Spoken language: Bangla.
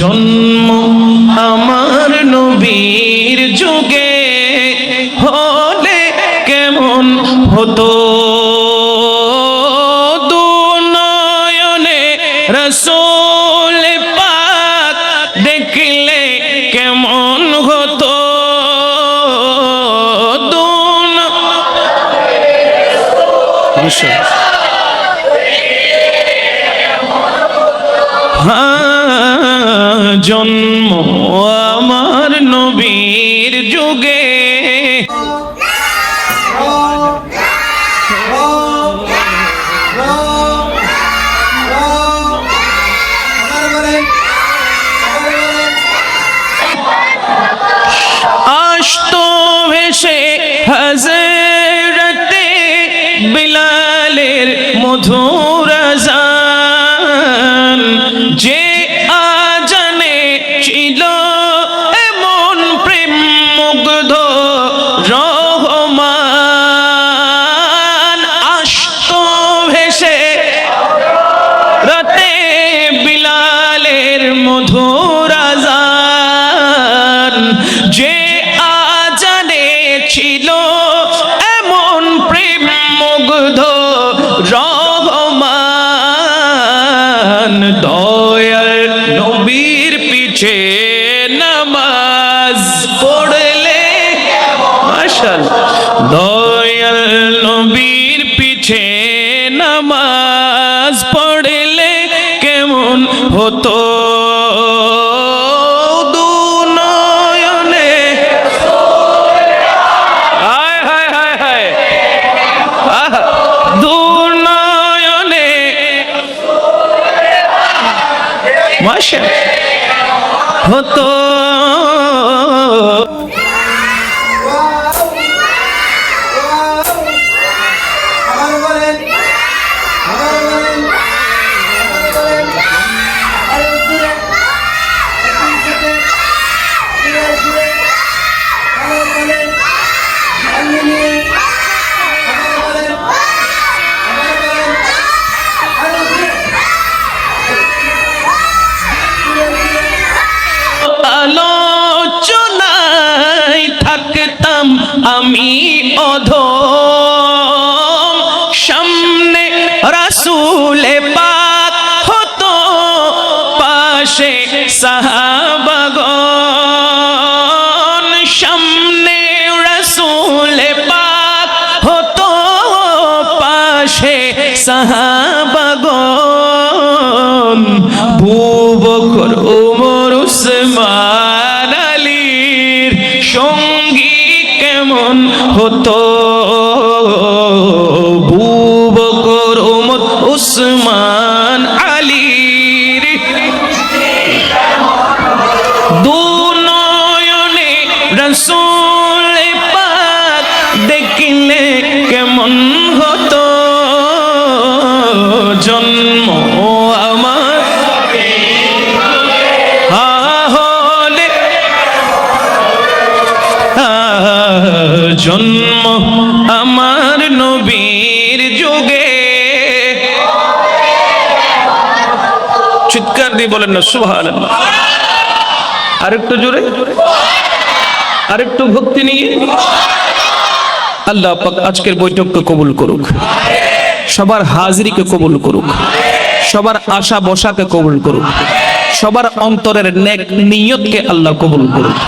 জন্ম আমার নবীর যুগে হলে কেমন হতো? দুনয়নে রসুল পাক দেখলে কেমন হতো? দুন অবশ্যই। হ্যাঁ, জন্ম আমার নবীর যুগে। আসতো ভেসে হজরতে বিলালের মধুর আজান রহমান দয়াল নবীর পিছে নামাজ পড়লে মাশাল দয়াল নবীর পিছে নামাজ পড়লে কেমন হতো? হতো রাসুলে পাক হতো পাশে সাহাবাগন সামনে রাসুলে পাক হতো পাশে সাহাবাগন ভুবকর ওমর সঙ্গী কেমন হতো? উসমান আলীর দুনয়নে রসুল পাক দেখলে কেমন হতো? জন্ম জন্ম আমার নবীর চিৎকার দিয়ে বলেন না সুভান আরেকটু জোরে। আরেকটু ভক্তি নিয়ে। আল্লাহ আজকের বৈঠককে কবুল করুক। সবার হাজিরিকে কবুল করুক। সবার আশা বসাকে কবুল করুক। সবার অন্তরের নেক নিয়তকে আল্লাহ কবুল করুক।